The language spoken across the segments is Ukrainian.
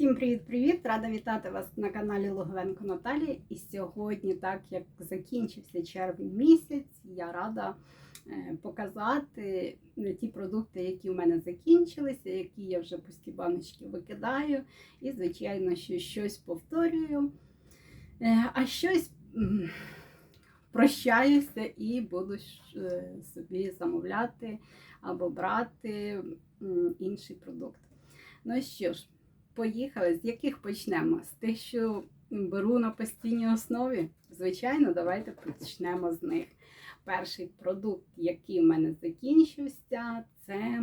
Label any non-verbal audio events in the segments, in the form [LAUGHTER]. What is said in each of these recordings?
Всім привіт-привіт! Рада вітати вас на каналі Логовенко Наталії. І сьогодні, так як закінчився червень місяць, я рада е, показати е, ті продукти, які в мене закінчилися, які я вже пусті баночки викидаю. І, звичайно, що щось повторюю, е, а щось прощаюся і буду собі замовляти або брати інший продукт. Ну що ж, поїхали. З яких почнемо? З тих, що беру на постійній основі? Звичайно, давайте почнемо з них. Перший продукт, який в мене закінчився, це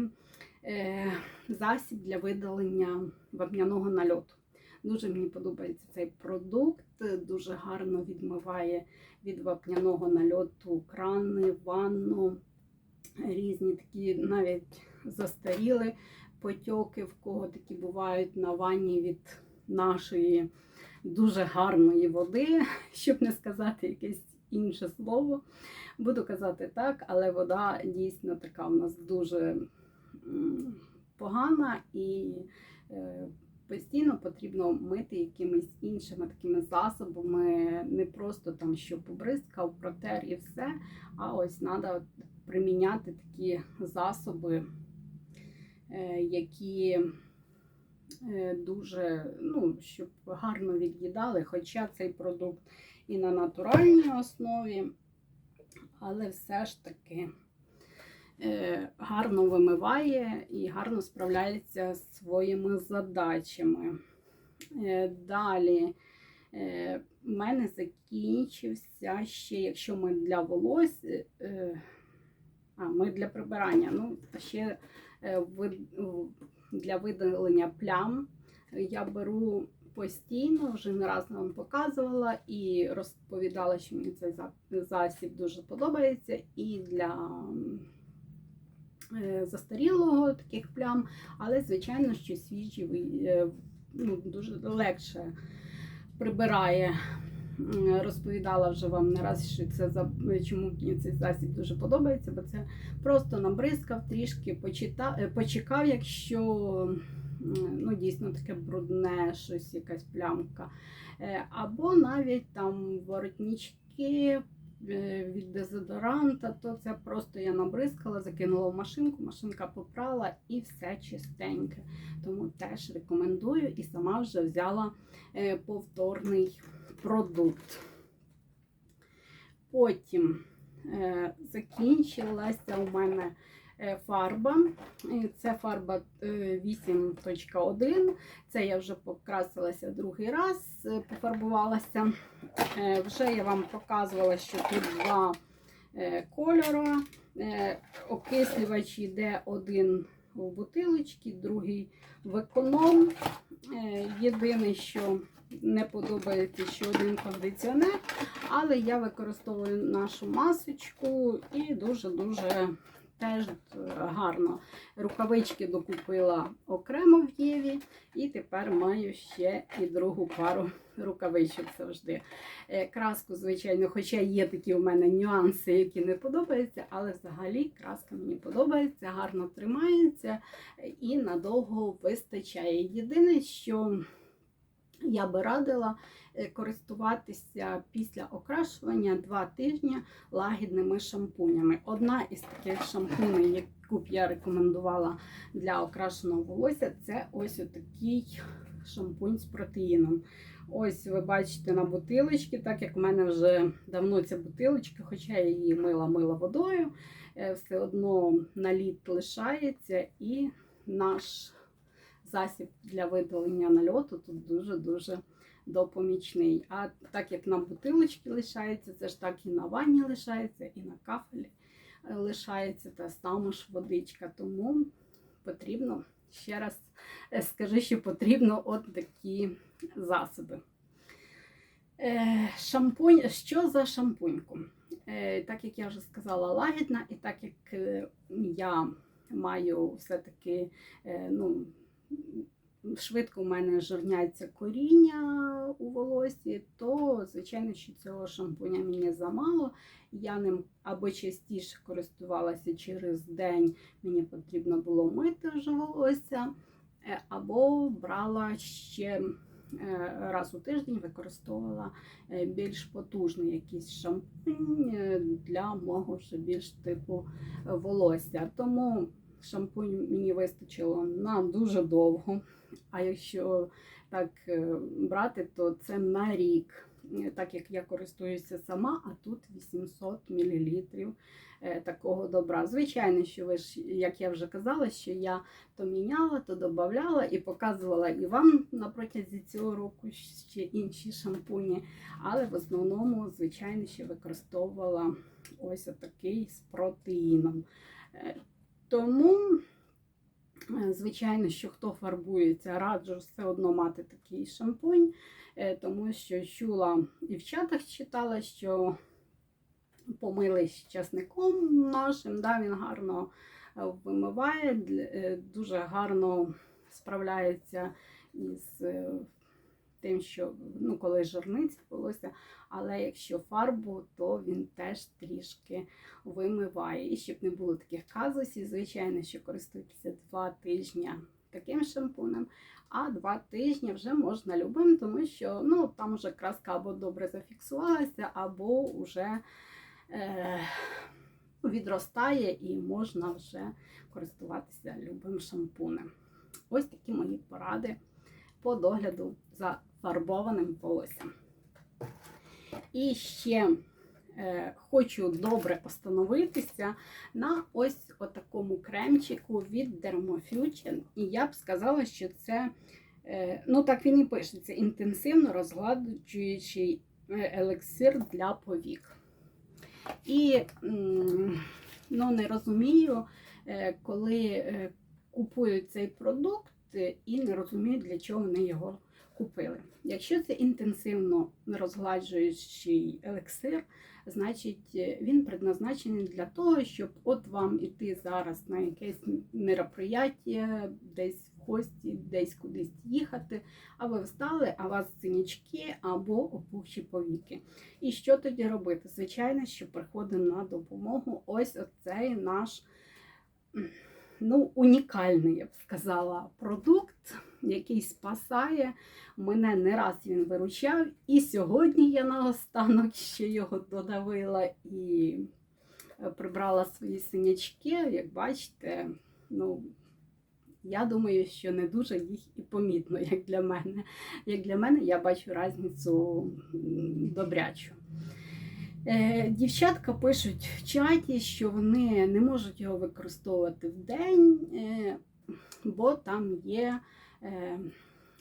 е, засіб для видалення вапняного нальоту. Дуже мені подобається цей продукт, дуже гарно відмиває від вапняного нальоту крани, ванну, різні такі навіть застаріли потьоки, в кого такі бувають на ванні від нашої дуже гарної води, [LAUGHS] щоб не сказати якесь інше слово. Буду казати так, але вода дійсно така у нас дуже погана і е, постійно потрібно мити якимись іншими такими засобами, не просто там що побризкав, протер і все. А ось треба приміняти такі засоби. Е, які е, дуже, ну, щоб гарно від'їдали, хоча цей продукт і на натуральній основі, але все ж таки е, гарно вимиває і гарно справляється з своїми задачами. Далі в мене закінчився ще, якщо ми для волос, а, ми для прибирання, ну, ще для видалення плям. Я беру постійно, вже не раз вам показувала і розповідала, що мені цей засіб дуже подобається. І для е, застарілого таких плям, але, звичайно, що свіжий е, ну, дуже легше прибирає розповідала вже вам не раз, що це чому мені цей засіб дуже подобається, бо це просто набризкав, трішки почитав, е, почекав, якщо ну, дійсно таке брудне, щось, якась плямка. Е, або навіть там воротнички е, від дезодоранта, то це просто я набризкала, закинула в машинку, машинка попрала і все чистеньке. Тому теж рекомендую і сама вже взяла повторний продукт. Потім е, закінчилася у мене е, фарба. Це фарба 8.1. Е, Це я вже покрасилася другий раз, пофарбувалася. Вже я вам показувала, що тут два кольори. Окислювач йде один в бутилочці, другий в економ. Єдине, що не подобається ще один кондиціонер, але я використовую нашу масочку і дуже-дуже теж гарно. Рукавички докупила окремо в Єві, і тепер маю ще і другу пару рукавичок завжди. Е, краску, звичайно, хоча є такі у мене нюанси, які не подобаються, але взагалі краска мені подобається, гарно тримається і надовго вистачає. Єдине, що я би радила е, користуватися після окрашування два тижні лагідними шампунями. Одна із таких шампуней, яку б я рекомендувала для окрашеного волосся, це ось такий шампунь з протеїном. Ось ви бачите на бутилочці, так як в мене вже давно ця бутилочка, хоча я її мила-мила водою, е, все одно наліт лишається і наш засіб для видалення нальоту тут дуже-дуже допомічний. А так як на бутилочці лишається, це ж так і на ванні лишається, і на кафелі е, лишається та сама ж водичка. Тому потрібно, ще раз е, скажу, що потрібно от такі засоби. Е, шампунь, що за шампуньку? Так як я вже сказала, лагідна, і так як я маю все-таки ну, швидко у мене жирняться коріння у волосі, то, звичайно, що цього шампуня мені замало. Я ним або частіше користувалася через день, мені потрібно було мити вже волосся. е, або брала ще е, раз у тиждень, використовувала е, більш потужний якийсь шампунь для мого вже більш типу волосся. Тому шампунь мені вистачило на дуже довго. А якщо так е, брати, то це на рік. Е, Так як я користуюся сама, а тут 800 мл такого добра. Звичайно, що ви ж, як я вже казала, що я то міняла, то додавала і показувала і вам на протязі цього року ще інші шампуні. Але в основному, звичайно, ще використовувала ось отакий з протеїном. Тому, е, звичайно, що хто фарбується, раджу все одно мати такий шампунь, е, тому що чула і в чатах читала, що помились часником нашим, да, він гарно е, вимиває, дуже гарно справляється із тим, що ну, коли жирниці волосся, але якщо фарбу, то він теж трішки вимиває. І щоб не було таких казусів, звичайно, що користуйтеся два тижні таким шампунем, а два тижні вже можна любим, тому що ну, там вже краска або добре зафіксувалася, або вже е, відростає і можна вже користуватися любим шампунем. Ось такі мої поради по догляду за фарбованим волоссям. І ще е, хочу добре остановитися на ось отакому кремчику від Dermofusion. І я б сказала, що це, е, ну так він і пишеться, інтенсивно розгладжуючий е, елексир для повік. І ну, не розумію, е, коли е, купують цей продукт і не розуміють, для чого вони його купили. Якщо це інтенсивно розгладжуючий елексир, значить е, він предназначений для того, щоб от вам іти зараз на якесь мероприятие, десь в гості, десь кудись їхати, а ви встали, а у вас синячки або опухші повіки. І що тоді робити? Звичайно, що приходить на допомогу ось оцей наш ну, унікальний, я б сказала, продукт, який спасає. Мене не раз він виручав. І сьогодні я наостанок ще його додавила і е, прибрала свої синячки. Як бачите, ну, я думаю, що не дуже їх і помітно, як для мене. Як для мене, я бачу різницю добрячу. Е, Дівчатка пишуть в чаті, що вони не можуть його використовувати в день, е, бо там є е,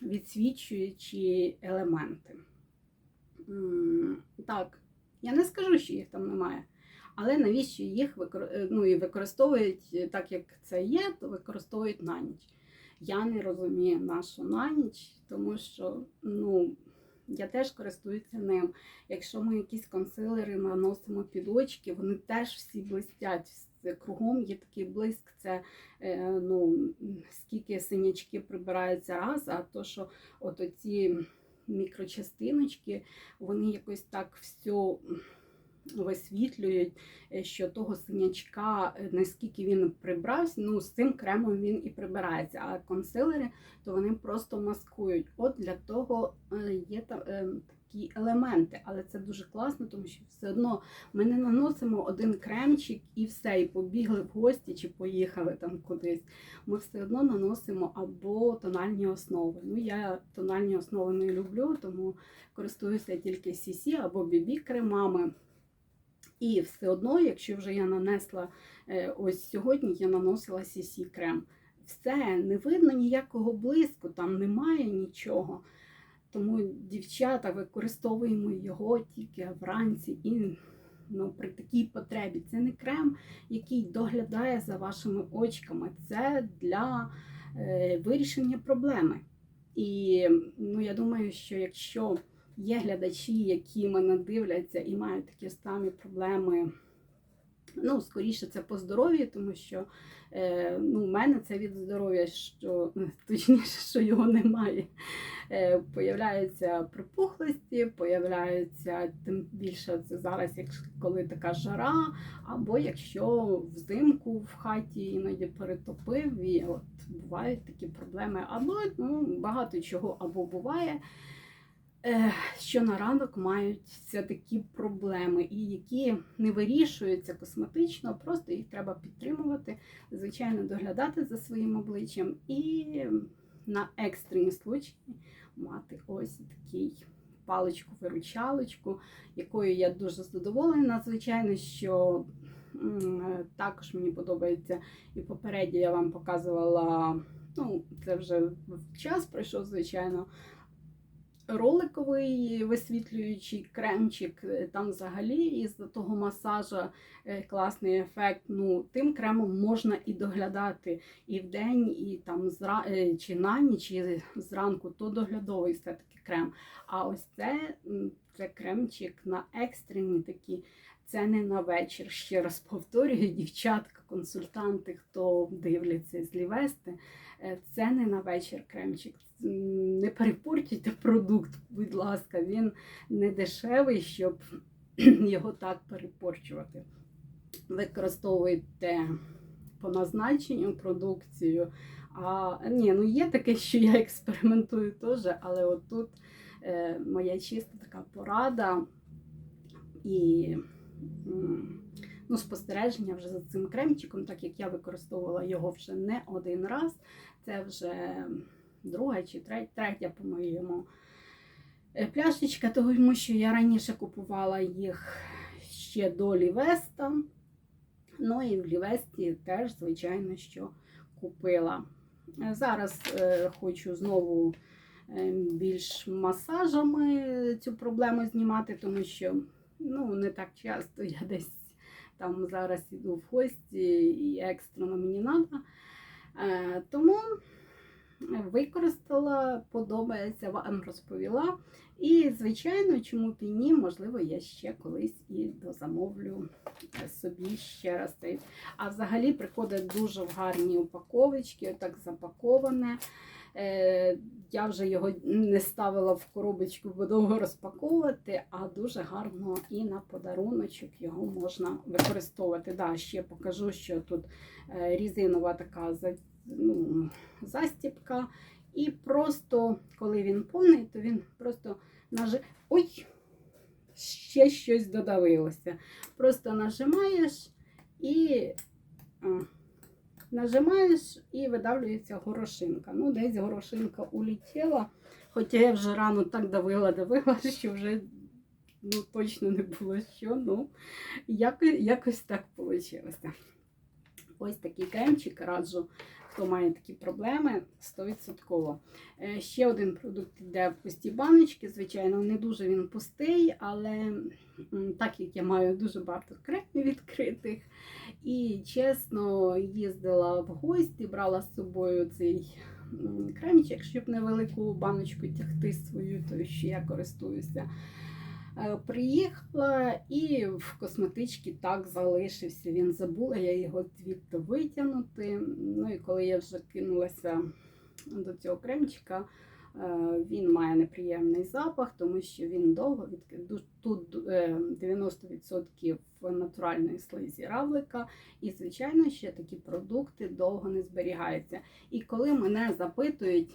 відсвічуючі елементи. Так, я не скажу, що їх там немає. Але навіщо їх ну, і використовують, так як це є, то використовують на ніч. Я не розумію нашу на ніч, тому що ну, я теж користуюся ним. Якщо ми якісь консилери наносимо під очки, вони теж всі блистять. Кругом є такий блиск, це е, ну, скільки синячки прибираються раз, а то, що от оці мікрочастиночки, вони якось так все висвітлюють, е, що того синячка, е, наскільки він прибрався, ну з цим кремом він і прибирається. А консилери, то вони просто маскують. От для того е, є та, е, такі елементи, але це дуже класно, тому що все одно ми не наносимо один кремчик і все, і побігли в гості чи поїхали там кудись. Ми все одно наносимо або тональні основи. Ну, я тональні основи не люблю, тому користуюся тільки CC або BB кремами. І все одно, якщо вже я нанесла е, ось сьогодні, я наносила CC крем. Все, не видно ніякого блиску, там немає нічого. Тому, дівчата, використовуємо його тільки вранці і ну, при такій потребі. Це не крем, який доглядає за вашими очками. Це для е, вирішення проблеми. І ну, я думаю, що якщо є глядачі, які мене дивляться і мають такі самі проблеми Ну, скоріше, це по здоров'ю, тому що е, ну, в мене це від здоров'я, що ну, точніше, що його немає. Е, появляються припухлості, появляються тим більше це зараз, як коли така жара, або якщо взимку в хаті іноді перетопив, і от бувають такі проблеми, або ну, багато чого або буває. Що на ранок маються такі проблеми, і які не вирішуються косметично, просто їх треба підтримувати, звичайно, доглядати за своїм обличчям і на екстрені случаї мати ось такий паличку-виручалочку, якою я дуже задоволена. Звичайно, що також мені подобається і попередньо я вам показувала, ну, це вже час пройшов, звичайно. Роликовий висвітлюючий кремчик, е, там взагалі із того масажа е, класний ефект. Ну, тим кремом можна і доглядати і вдень, і там зра... е, чи на ніч, і зранку, то доглядовий все-таки крем. А ось це, це кремчик на екстрені такі. Це не на вечір. Ще раз повторюю, дівчатка, консультанти, хто дивляться з Лівести, е, це не на вечір кремчик. Не перепортуйте продукт, будь ласка, він не дешевий, щоб [CLEARS THROAT] його так перепорчувати. Використовуйте по назначенню продукцію. А ні, ну є таке, що я експериментую теж, але отут е, моя чиста така порада і ну, спостереження вже за цим кремчиком, так як я використовувала його вже не один раз. Це вже друга чи третя, по-моєму, е, пляшечка, тому що я раніше купувала їх ще до Лівеста. Ну і в Лівесті теж, звичайно, що купила. Зараз е, хочу знову більш масажами цю проблему знімати, тому що ну, не так часто я десь там зараз іду в гості і екстрено мені треба. Е, тому використала, подобається, вам розповіла. І, звичайно, чому б ні, можливо, я ще колись і дозамовлю е, собі ще раз. А взагалі приходить дуже в гарні упаковочки, отак запаковане. Е, Я вже його не ставила в коробочку, бо довго розпаковувати, а дуже гарно і на подаруночок його можна використовувати. Да, ще покажу, що тут е, різинова така ну, застіпка. І просто, коли він повний, то він просто нажи... Ой! Ще щось додавилося. Просто нажимаєш нажимаєш і видавлюється горошинка. Ну, десь горошинка улетіла. Хоча я вже рано так давила, давила, [LAUGHS] що вже ну, точно не було що. Ну, якось, якось так вийшло. Ось такий кремчик раджу, хто має такі проблеми, 100%. Е, Ще один продукт йде в пусті баночки. Звичайно, не дуже він пустий, але так як я маю дуже багато кремів відкритих. І чесно, їздила в гості, брала з собою цей кремчик, щоб невелику баночку тягти свою, то що я користуюся. Е, Приїхала і в косметичці так залишився. Він забула, я його звідти витягнути. Ну і коли я вже кинулася до цього кремчика, е, він має неприємний запах, тому що він довго від тут е, 90% натуральної слизі равлика. І, звичайно, ще такі продукти довго не зберігаються. І коли мене запитують,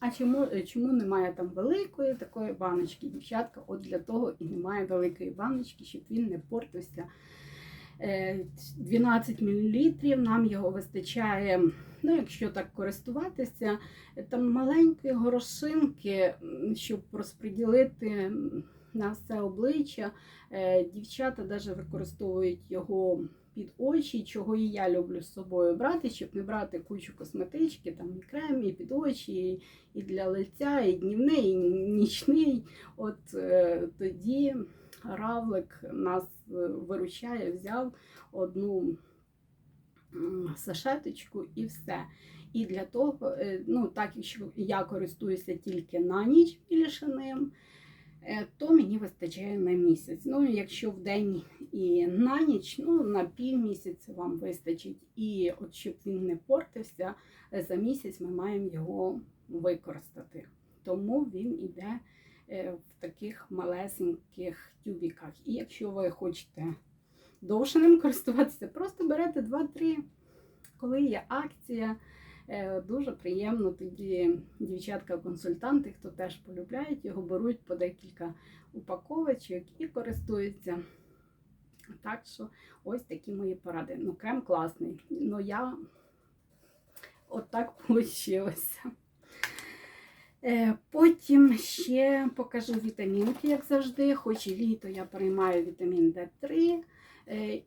А чому, чому немає там великої такої баночки, дівчатка? От для того і немає великої баночки, щоб він не портився. Е, 12 мл нам його вистачає, ну, якщо так користуватися, е, там маленької горошинки, щоб розподілити на все обличчя. Е, Дівчата навіть використовують його під очі, чого і я люблю з собою брати, щоб не брати кучу косметички, там і крем, і під очі, і, для лиця, і днівний, і нічний. От е, тоді равлик нас е, виручає, взяв одну сашеточку і все. І для того, е, ну так якщо я користуюся тільки на ніч більше ним, то мені вистачає на місяць. Ну, якщо в день і на ніч, ну на півмісяця вам вистачить. І от щоб він не портився, е, за місяць ми маємо його використати. Тому він іде е, в таких малесеньких тюбіках. І якщо ви хочете довше ним користуватися, просто берете 2-3, коли є акція. Е, Дуже приємно тоді дівчатка-консультанти, хто теж полюбляють його, беруть по декілька упаковочок і користуються. Так що ось такі мої поради. Ну, крем класний. Ну я от так вийшло. Потім ще покажу вітамінки, як завжди. Хоч і літо я приймаю вітамін D3 е,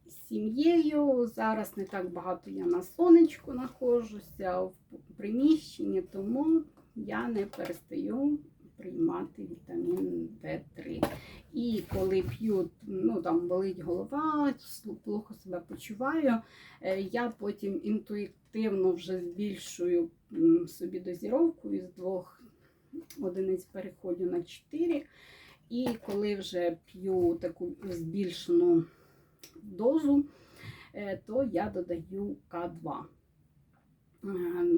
з сім'єю. Зараз не так багато я на сонечку знаходжуся в приміщенні, тому я не перестаю приймати вітамін D3. І коли п'ю, ну там болить голова, плохо себе почуваю, е, я потім інтуїтивно вже збільшую собі дозіровку із двох одиниць переходжу на 4. І коли вже п'ю таку збільшену дозу, е, то я додаю К2. Е,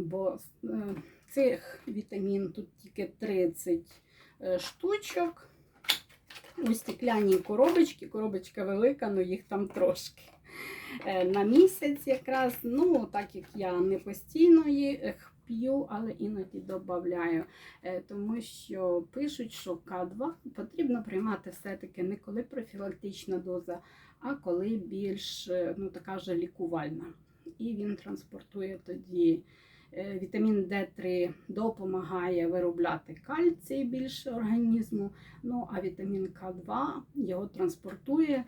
Бо е, цих вітамін тут тільки 30 е, штучок. У стеклянній коробочці, коробочка велика, але їх там трошки. На місяць якраз, ну, так як я не постійно їх п'ю, але іноді додаю. Е, Тому що пишуть, що К2 потрібно приймати все-таки не коли профілактична доза, а коли більш е, ну, така вже лікувальна. І він транспортує тоді е, вітамін D3 допомагає виробляти кальцій більше організму. Ну а вітамін К2 його транспортує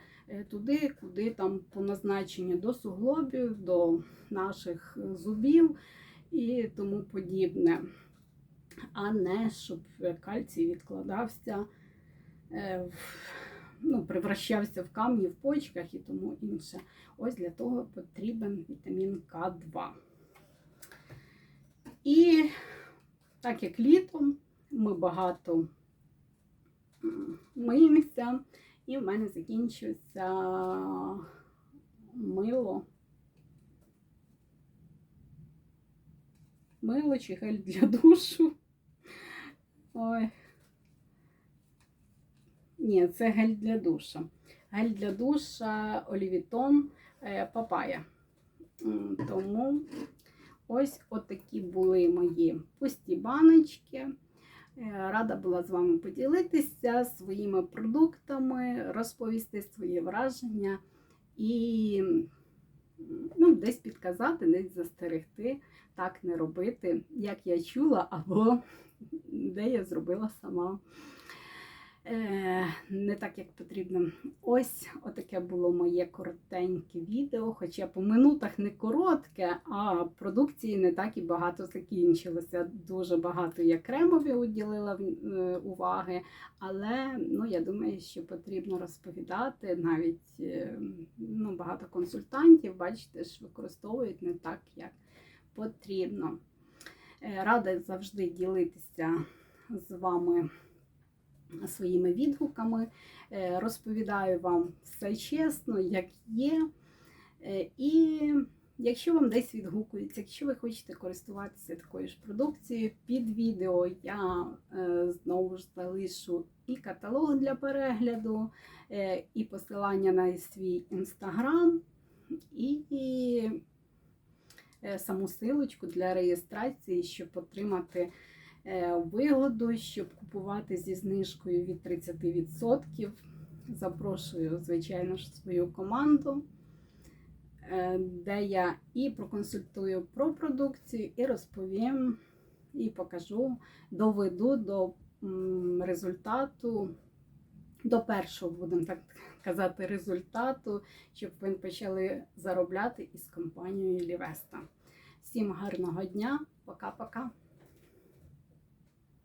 туди, куди там по назначенню до суглобів, до наших зубів і тому подібне. А не щоб кальцій відкладався, е, ну, превращався в камні в почках і тому інше. Ось для того потрібен вітамін К2. І так як літом ми багато миємося, і в мене закінчується мило. Мило чи гель для душу. Ой. Ні, це гель для душа. Гель для душа Олівітон Папая. Тому ось отакі були мої пусті баночки. Е, Рада була з вами поділитися своїми продуктами, розповісти свої враження і ну, десь підказати, десь застерегти, так не робити, як я чула, або де я зробила сама. Е, не так, як потрібно. Ось отаке було моє коротеньке відео, хоча по минутах не коротке, а продукції не так і багато закінчилося. Дуже багато я кремові уділила е, уваги, але ну, я думаю, що потрібно розповідати. Навіть е, ну, багато консультантів, бачите, ж використовують не так, як потрібно. Е, Рада завжди ділитися з вами своїми відгуками. Е, Розповідаю вам все чесно, як є. Е, І якщо вам десь відгукується, якщо ви хочете користуватися такою ж продукцією, під відео я знову ж залишу і каталог для перегляду, і посилання на свій інстаграм, і саму силочку для реєстрації, щоб отримати е, вигоду, щоб купувати зі знижкою від 30%. Запрошую, звичайно ж, свою команду, е, де я і проконсультую про продукцію, і розповім, і покажу, доведу до результату, до першого, будемо так казати, результату, щоб ви почали заробляти із компанією Лівеста. Всім гарного дня, пока-пока.